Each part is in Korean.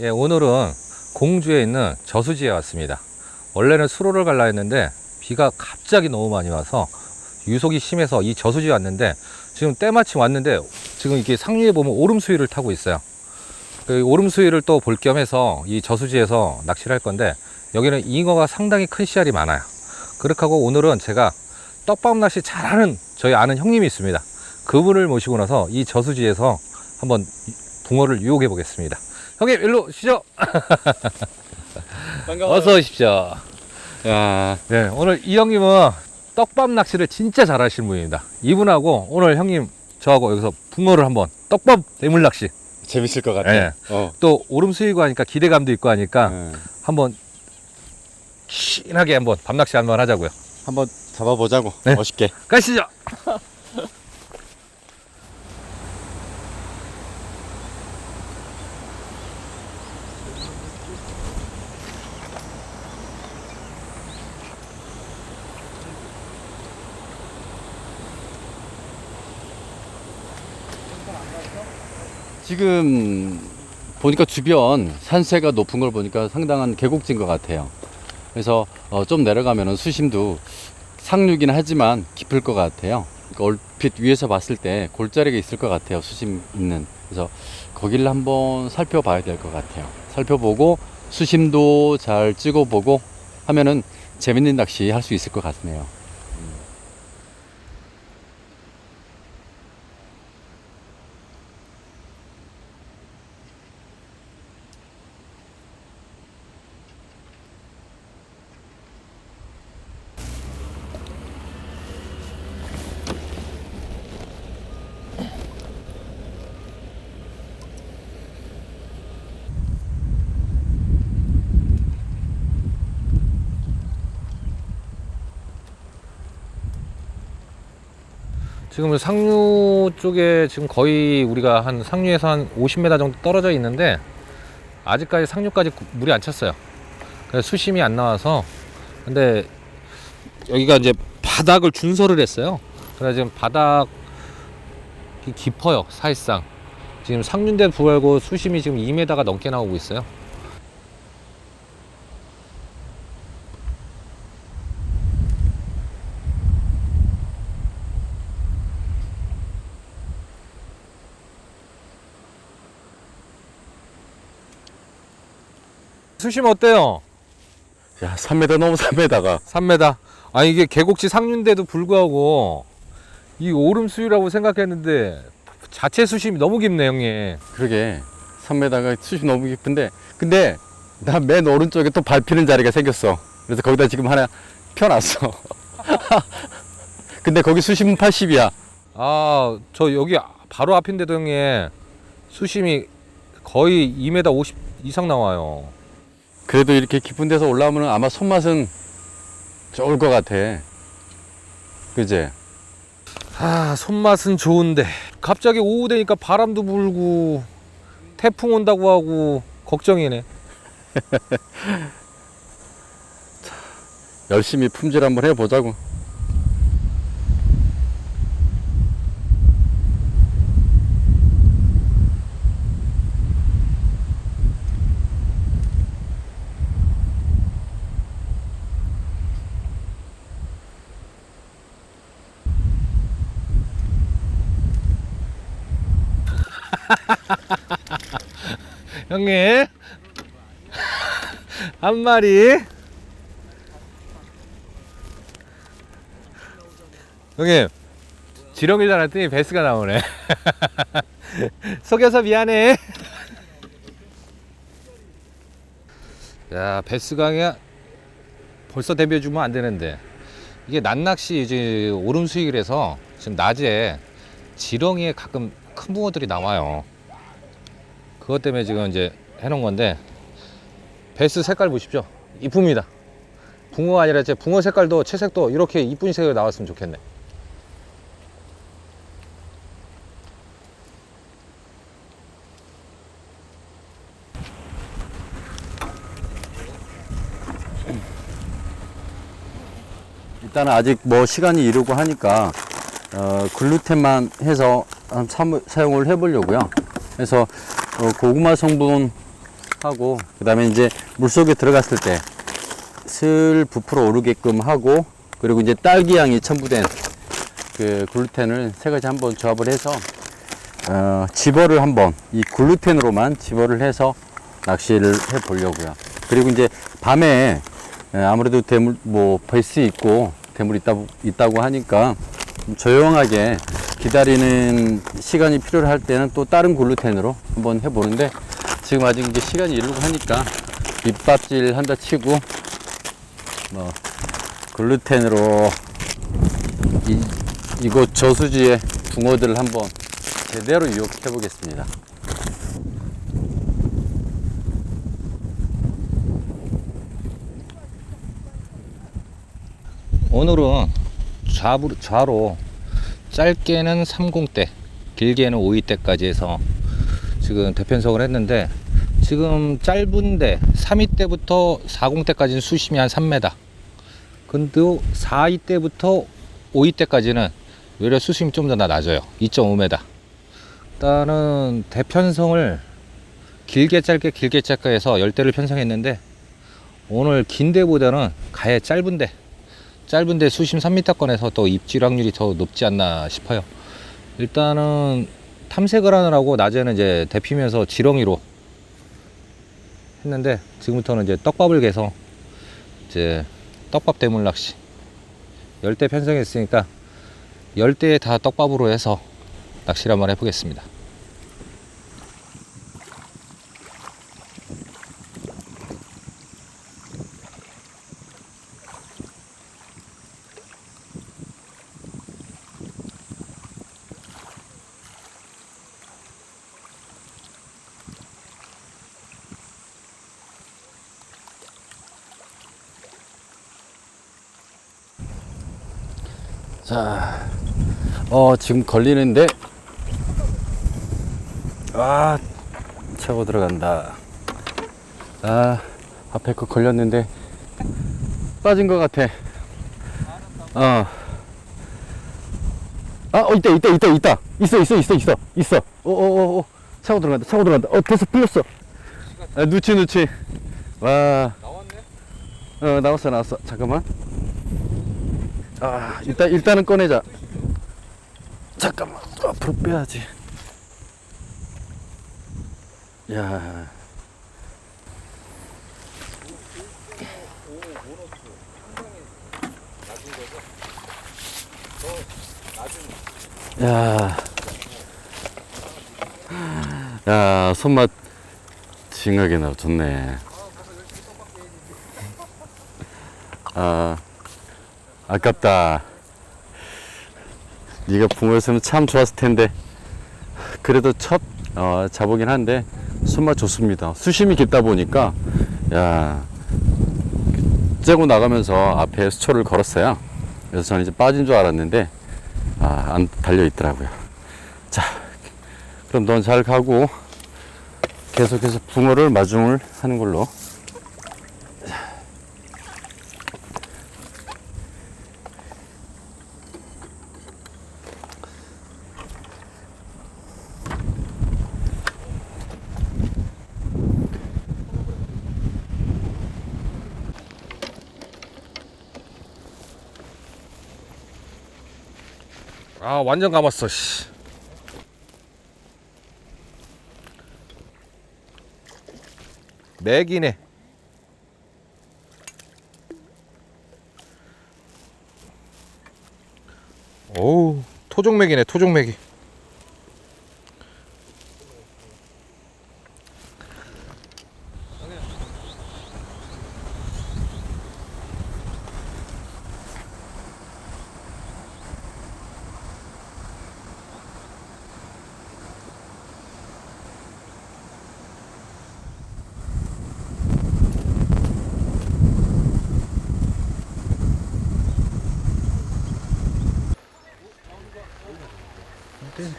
예, 오늘은 공주에 있는 저수지에 왔습니다. 원래는 수로를 갈라 했는데 비가 갑자기 너무 많이 와서 유속이 심해서 이 저수지에 왔는데 지금 때마침 왔는데 지금 이게 상류에 보면 오름수위를 타고 있어요. 그 오름수위를 또 볼 겸 해서 이 저수지에서 낚시를 할 건데 여기는 잉어가 상당히 큰 씨알이 많아요. 그렇게 하고 오늘은 제가 떡밥 낚시 잘하는 저희 아는 형님이 있습니다. 그분을 모시고 나서 이 저수지에서 한번 붕어를 유혹해 보겠습니다. 형님 일로 오시죠. 반가워요. 어서 오십시오. 야, 네, 오늘 이 형님은 떡밥 낚시를 진짜 잘하시는 분입니다. 이분하고 오늘 형님 저하고 여기서 붕어를 한번 떡밥 대물 낚시 재밌을 것 같아. 네. 어. 또 오름 수이고 하니까 기대감도 있고 하니까 네. 한번 신하게 한번 밤낚시 한번 하자고요. 한번 잡아보자고. 네. 멋있게. 가시죠. 지금 보니까 주변 산세가 높은 걸 보니까 상당한 계곡진 것 같아요. 그래서 어, 좀 내려가면은 수심도 상류긴 하지만 깊을 것 같아요. 그러니까 얼핏 위에서 봤을 때 골짜기가 있을 것 같아요. 수심 있는. 그래서 거기를 한번 살펴봐야 될 것 같아요. 살펴보고 수심도 잘 찍어보고 하면은 재밌는 낚시 할 수 있을 것 같네요. 지금 상류 쪽에 지금 거의 우리가 한 상류에서 한 50m 정도 떨어져 있는데 아직까지 상류까지 구- 물이 안 찼어요. 그래서 수심이 안 나와서 근데 여기가 이제 바닥을 준설을 했어요. 그래서 지금 바닥이 깊어요 사실상 지금 상류인데 불구하고 수심이 지금 2m가 넘게 나오고 있어요. 수심 어때요? 야, 3m 넘어 3m가. 3m. 아 이게 계곡지 상류인데도 불구하고 이 오름 수위라고 생각했는데 자체 수심이 너무 깊네 형님. 그러게 3m가 수심 너무 깊은데 근데 나 맨 오른쪽에 또 밟히는 자리가 생겼어 그래서 거기다 지금 하나 펴놨어 근데 거기 수심은 80이야 아 저 여기 바로 앞인데도 형님 수심이 거의 2m 50 이상 나와요. 그래도 이렇게 깊은 데서 올라오면 아마 손맛은 좋을 것 같아 그지? 아 손맛은 좋은데 갑자기 오후 되니까 바람도 불고 태풍 온다고 하고 걱정이네. 열심히 품질 한번 해보자고 형님. 한 마리. 형님 지렁이 줄 알았더니 베스가 나오네. 속여서 미안해. 야 베스강에 벌써 데뷔해주면 안 되는데. 이게 낮낚시 이제 오름 수익이라서 지금 낮에 지렁이에 가끔 큰 붕어들이 나와요 그것 때문에 지금 이제 해놓은 건데 베스 색깔 보십시오. 이쁩니다. 붕어가 아니라 제 붕어 색깔도 채색도 이렇게 이쁜 색으로 나왔으면 좋겠네. 일단은 아직 뭐 시간이 이르고 하니까 어, 글루텐만 해서 한 참- 사용을 해보려고요. 그래서 어, 고구마 성분 하고 그 다음에 이제 물속에 들어갔을 때 슬 부풀어 오르게끔 하고 그리고 이제 딸기향이 첨부된 그 글루텐을 세 가지 한번 조합을 해서 어, 집어를 한번 이 글루텐으로만 집어를 해서 낚시를 해 보려고요. 그리고 이제 밤에 에, 아무래도 대물 뭐 베스 있고 대물 있다 있다고 하니까 좀 조용하게 기다리는 시간이 필요할 때는 또 다른 글루텐으로 한번 해보는데 지금 아직 이제 시간이 이르고 하니까 밑밥질 한다 치고 뭐 글루텐으로 이, 이곳 저수지의 붕어들을 한번 제대로 유혹해 보겠습니다. 오늘은 좌부, 좌로 짧게는 30대, 길게는 5위대까지 해서 지금 대편성을 했는데 지금 짧은데 3위대부터 40대까지는 수심이 한 3m. 근데 4위대부터 5위대까지는 외려 수심이 좀 더 낮아요. 2.5m. 일단은 대편성을 길게 짧게 길게 짧게 해서 열대를 편성했는데 오늘 긴 데보다는 가해 짧은데 짧은데 수심 3m권에서 또 입질 확률이 더 높지 않나 싶어요. 일단은 탐색을 하느라고 낮에는 이제 데피면서 지렁이로 했는데 지금부터는 이제 떡밥을 개서 이제 떡밥 대물 낚시 열대 편성했으니까 열대에 다 떡밥으로 해서 낚시를 한번 해보겠습니다. 자, 어, 지금 걸리는데, 아, 차고 들어간다. 아, 앞에 거 걸렸는데, 빠진 것 같아. 어. 아, 어, 있다, 있다, 있다, 있다. 있어, 있어, 있어, 있어, 있어. 어, 어, 어, 어. 차고 들어간다, 차고 들어간다. 어, 됐어, 풀렸어. 아, 누치, 누치. 와. 나왔네? 어, 나왔어, 나왔어. 잠깐만. 아, 일단, 일단은 꺼내자. 잠깐만. 앞으로 빼야지. 야. 야. 야, 손맛 징하게 나 좋네. 아. 아깝다. 네가 붕어였으면 참 좋았을 텐데. 그래도 첫 어, 잡오긴 한데 손맛 좋습니다. 수심이 깊다 보니까 야 째고 나가면서 앞에 수초를 걸었어요. 그래서 저는 이제 빠진 줄 알았는데 아, 안 달려 있더라고요. 자, 그럼 넌 잘 가고 계속해서 붕어를 마중을 하는 걸로. 아 완전 감았어 씨. 맥이네 오우 토종맥이네 토종맥이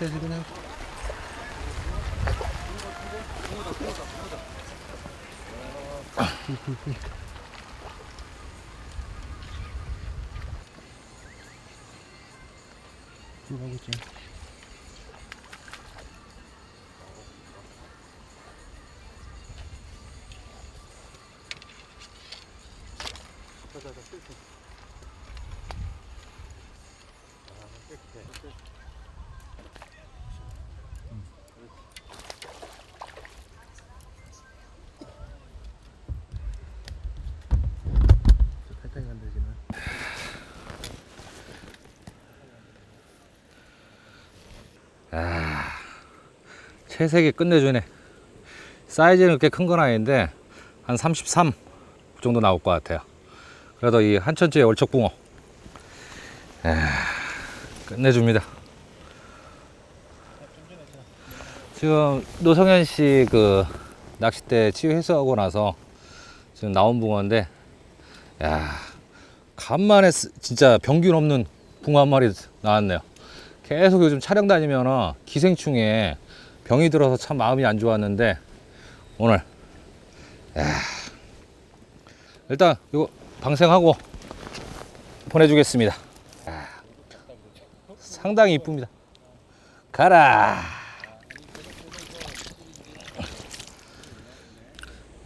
때지 그냥. 쭉 하고 있지 자자자 채색이 끝내주네. 사이즈는 그렇게 큰 건 아닌데 한 33 정도 나올 것 같아요. 그래도 이 한천주의 월척붕어 에, 끝내줍니다. 지금 노성현 씨 그 낚싯대 치유 해소하고 나서 지금 나온 붕어인데 야 간만에 쓰- 진짜 병균 없는 붕어 한 마리 나왔네요. 계속 요즘 촬영 다니면 기생충에 병이 들어서 참 마음이 안 좋았는데 오늘 야, 일단 이거 방생하고 보내주겠습니다. 야, 상당히 이쁩니다. 가라.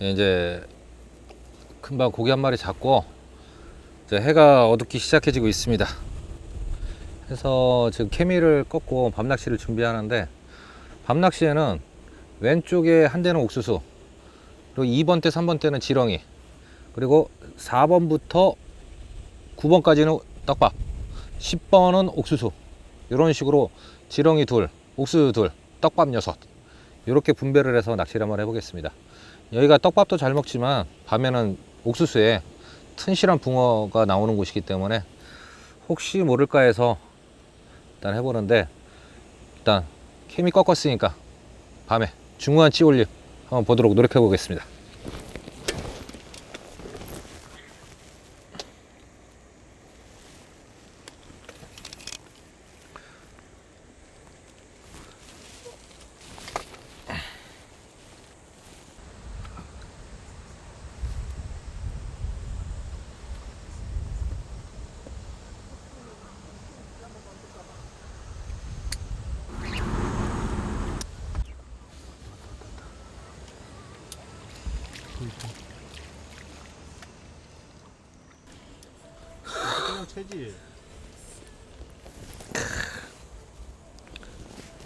예, 이제 금방 고기 한 마리 잡고 해가 어둡기 시작해지고 있습니다. 해서 지금 케미를 꺾고 밤낚시를 준비하는데 밤낚시에는 왼쪽에 한 대는 옥수수 그리고 2번 대 3번 대는 지렁이 그리고 4번부터 9번까지는 떡밥 10번은 옥수수. 이런 식으로 지렁이 둘 옥수수 둘 떡밥 여섯 이렇게 분배를 해서 낚시를 한번 해보겠습니다. 여기가 떡밥도 잘 먹지만 밤에는 옥수수에 튼실한 붕어가 나오는 곳이기 때문에 혹시 모를까 해서 일단 해보는데 일단 케미 꺾었으니까 밤에 중후한 찌올림 한번 보도록 노력해 보겠습니다.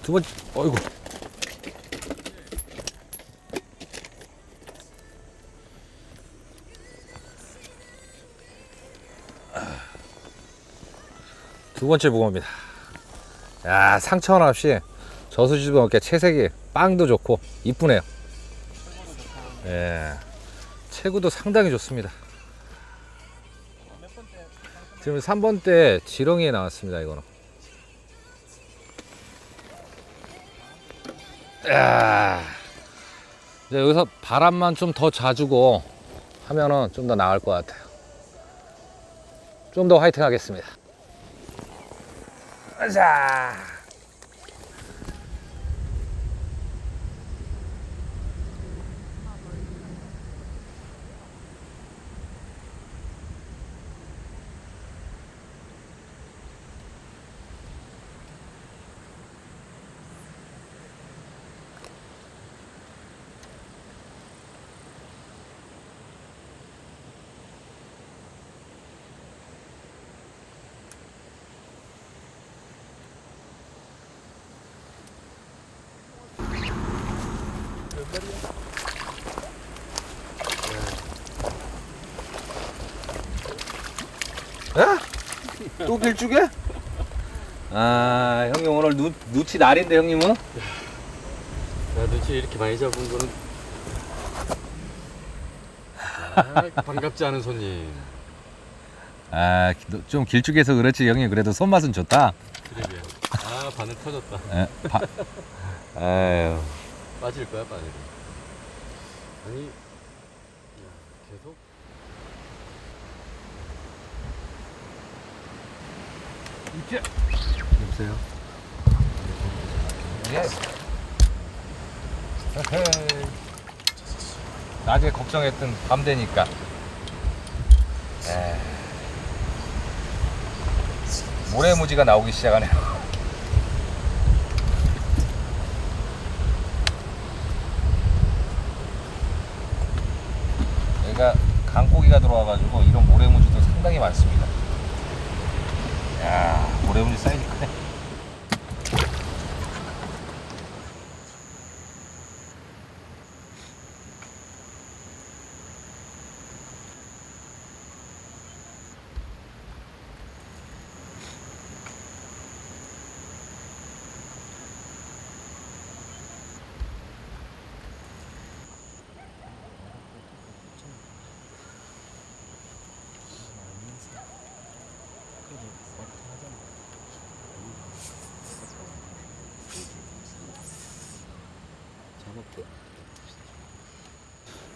두 번째, 어이구. 두 번째 붕어입니다. 야, 상처 하나 없이 저수지도 이렇게 채색이 빵도 좋고 이쁘네요. 예. 체구도 상당히 좋습니다. 지금 3번 때 지렁이에 나왔습니다, 이거는. 야. 이제 여기서 바람만 좀 더 자주고 하면은 좀 더 나을 것 같아요. 좀 더 화이팅 하겠습니다. 자. 또 길쭉해? 아, 형님 오늘 누, 누치 날인데 형님은? 야, 눈치 이렇게 많이 잡은 거는 아, 반갑지 않은 손님. 아, 좀 길쭉해서 그렇지 형님 그래도 손맛은 좋다. 그러게요. 아, 바늘 터졌다. 에, 바, 아유. 빠질 거야, 바늘이. 아니, 야, 계속 여보세요. 예. 낮에 걱정했던 밤 되니까. 에. 모래무지가 나오기 시작하네요. 여기가 강고기가 들어와가지고 이런 모래무지도 상당히 많습니다. 야 모래무지 사이즈 크네.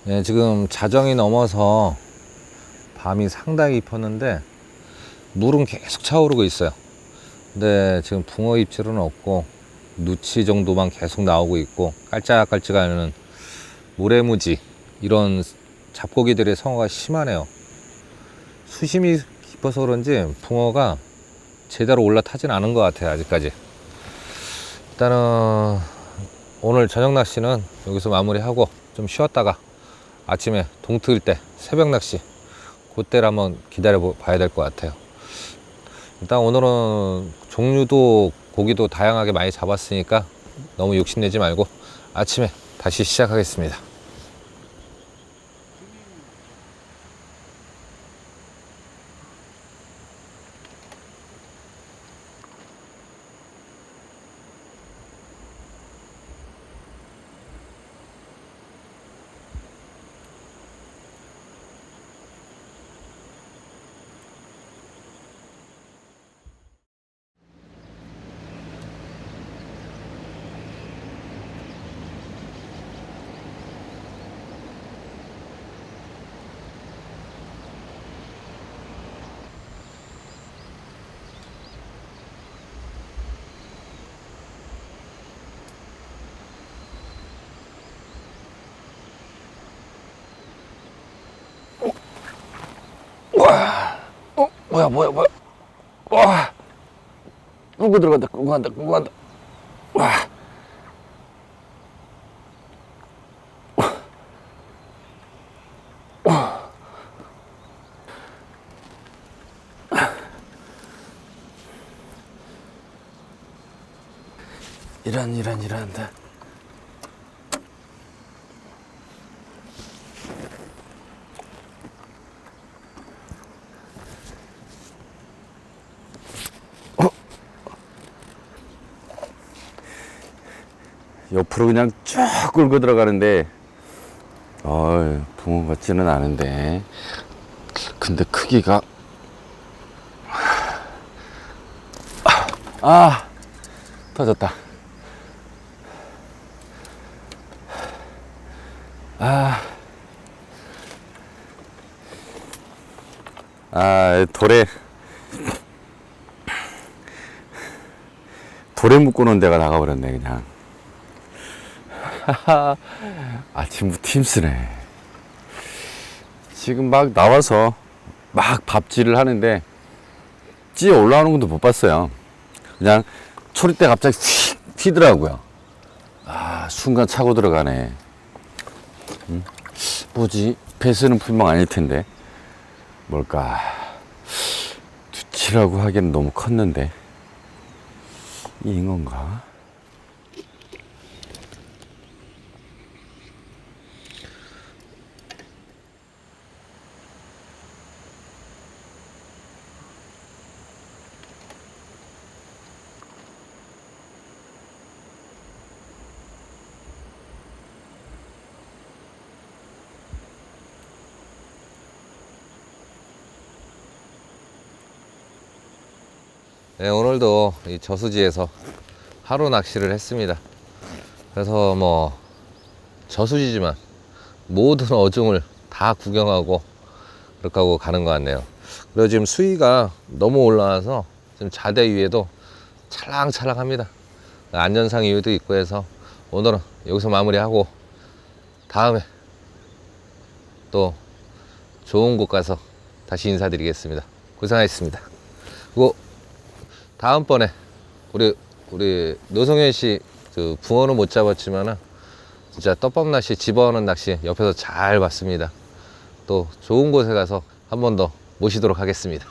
네, 지금 자정이 넘어서 밤이 상당히 깊었는데 물은 계속 차오르고 있어요. 근데 지금 붕어 입질은 없고 누치 정도만 계속 나오고 있고 깔짝깔짝하는 모래무지 이런 잡고기들의 성어가 심하네요. 수심이 깊어서 그런지 붕어가 제대로 올라타진 않은 것 같아요 아직까지. 일단은 오늘 저녁 낚시는 여기서 마무리하고 좀 쉬었다가 아침에 동트일 때 새벽 낚시 그때를 한번 기다려 봐야 될 것 같아요. 일단 오늘은 종류도 고기도 다양하게 많이 잡았으니까 너무 욕심내지 말고 아침에 다시 시작하겠습니다. 어, 뭐야, 뭐야, 뭐야. 와. 끌고 들어간다, 끌고 간다, 끌고 간다. 와. 이런, 이런, 이런다. 옆으로 그냥 쭉 끌고 들어가는데 어 붕어 같지는 않은데. 근데 크기가 아 터졌다. 아, 아 돌에 돌에 묶어놓은 데가 나가버렸네 그냥 아침부터 힘쓰네. 지금 막 나와서 막 밥질을 하는데 찌어 올라오는 것도 못 봤어요. 그냥 초리 때 갑자기 휙 튀더라고요. 아, 순간 차고 들어가네. 음? 뭐지? 배스는 분명 아닐 텐데. 뭘까? 두치라고 하기엔 너무 컸는데. 이 잉어인가? 네, 오늘도 이 저수지에서 하루 낚시를 했습니다. 그래서 뭐 저수지지만 모든 어종을 다 구경하고 그렇게 하고 가는 것 같네요. 그리고 지금 수위가 너무 올라와서 지금 자대 위에도 찰랑찰랑합니다. 안전상 이유도 있고 해서 오늘은 여기서 마무리하고 다음에 또 좋은 곳 가서 다시 인사드리겠습니다. 고생하셨습니다. 그리고 다음번에 우리 우리 노성현 씨 그 붕어는 못 잡았지만은 진짜 떡밥 낚시 집어오는 낚시 옆에서 잘 봤습니다. 또 좋은 곳에 가서 한 번 더 모시도록 하겠습니다.